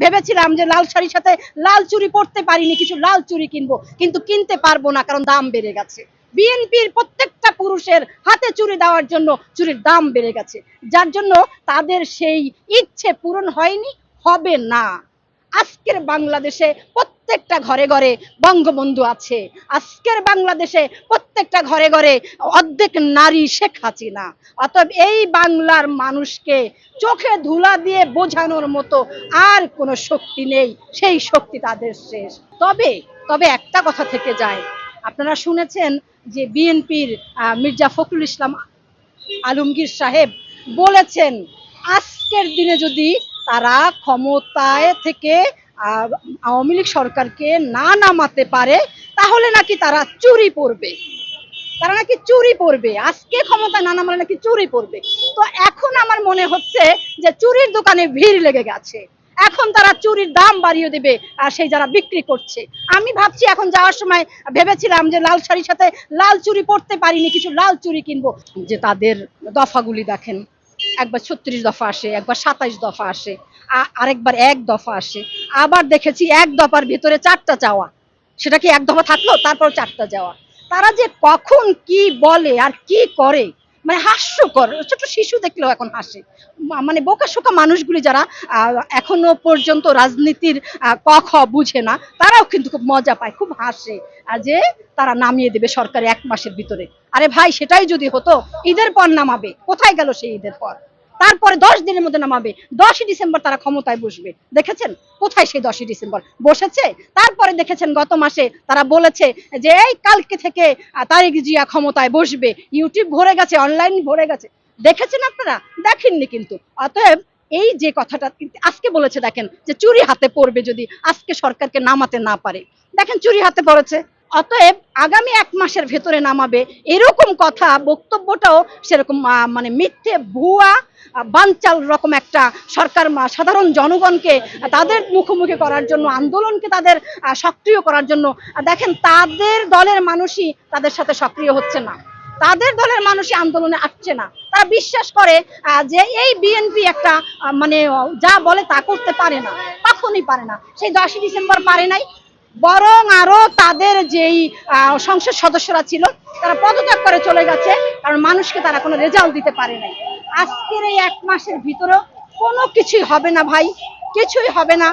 ভেবেছিলাম যে লাল শাড়ির সাথে লাল চুরি পরতে পারিনি, কিছু লাল চুরি কিনবো, কিন্তু কিনতে পারব না কারণ দাম বেড়ে গেছে। বিএনপির প্রত্যেকটা পুরুষের হাতে চুরি দেওয়ার জন্য চুরির দাম বেড়ে গেছে, যার জন্য তাদের সেই ইচ্ছে পূরণ হয়নি, হবে না। আজকের বাংলাদেশে প্রত্যেকটা ঘরে ঘরে বঙ্গবন্ধু আছে। আজকের বাংলাদেশে প্রত্যেকটা ঘরে ঘরে অর্ধেক নারী শেখ হাসিনা। অতএব এই বাংলার মানুষকে চোখে ধুলা দিয়ে বোঝানোর মতো আর কোনো শক্তি নেই। সেই শক্তি তাদের শেষ। তবে তবে একটা কথা থেকে যায়। আপনারা শুনেছেন যে বিএনপির মির্জা ফখরুল ইসলাম আলমগীর সাহেব বলেছেন, আজকের দিনে যদি তারা ক্ষমতায় থেকে আওয়ামী লীগ সরকারকে না নামাতে পারে, তাহলে নাকি তারা চুরি পড়বে। তারা নাকি চুরি পড়বে। আজকে ক্ষমতা না নামালে নাকি চুরি পড়বে। তো এখন আমার মনে হচ্ছে যে চুরির দোকানে ভিড় লেগে গেছে। এখন তারা চুরির দাম বাড়িয়ে দেবে আর সেই যারা বিক্রি করছে। আমি ভাবছি এখন যাওয়ার সময় ভেবেছিলাম যে লাল শাড়ির সাথে লাল চুরি পরতে পারিনি, কিছু লাল চুরি কিনবো। যে তাদের দফাগুলি দেখেন, একবার ছত্রিশ দফা আসে, একবার সাতাইশ দফা আসে। আরেকবার এক দফা আসে। আবার দেখেছি এক দফার ভিতরে চারটা চাওয়া। সেটা কি এক দফা থাকল? তারপর চারটা যাওয়া। তারা যে কখন কি বলে আর কি করে মানে হাস্যকর। ছোট শিশু দেখলেও এখন হাসে। মানে বোকা শোকা মানুষগুলি যারা এখনও পর্যন্ত রাজনীতির ক খ বুঝে না, তারাও কিন্তু খুব মজা পায়, খুব হাসে। যে তারা নামিয়ে দেবে সরকারি এক মাসের ভিতরে। আরে ভাই, সেটাই যদি হতো, ঈদের পর নামাবে। কোথায় গেল সেই ঈদের পর? তারপরে দশ দিনের মধ্যে নামাবে। দশই ডিসেম্বর তারা ক্ষমতায় বসবে। দেখেছেন? কোথায় সেই দশই ডিসেম্বর? বসেছে? তারপরে দেখেছেন গত মাসে তারা বলেছে যে, এই কালকে থেকে তারেক জিয়া ক্ষমতায় বসবে। ইউটিউব ভরে গেছে অনলাইন ভরে গেছে। দেখেছেন আপনারা? দেখেননি কিন্তু। অতএব এই যে কথাটা, আজকে বলেছে দেখেন যে, চুরি হাতে পড়বে যদি আজকে সরকারকে নামাতে না পারে। দেখেন চুরি হাতে পড়েছে। অতএব আগামী এক মাসের ভেতরে নামাবে। এরকম কথা, বক্তব্যটাও সেরকম মানে মিথ্যে, ভুয়া বানচাল রকম একটা সরকার সাধারণ জনগণকে তাদের মুখোমুখি করার জন্য, আন্দোলনকে তাদের সক্রিয় করার জন্য দেখেন, তাদের দলের মানুষই তাদের সাথে সক্রিয় হচ্ছে না। তাদের দলের মানুষই আন্দোলনে আসছে না। তারা বিশ্বাস করে যে এই বিএনপি একটা মানে যা বলে তা করতে পারে না, কখনই পারে না। সেই দশই ডিসেম্বর পারে নাই বরং আরও তাদের যেই সংসদ সদস্যরা ছিল, তারা পদত্যাগ করে চলে গেছে, কারণ মানুষকে তারা কোনো রেজাল্ট দিতে পারে নাই। আজকের এই এক মাসের ভিতরেও কোনো কিছুই হবে না ভাই, কিছুই হবে না।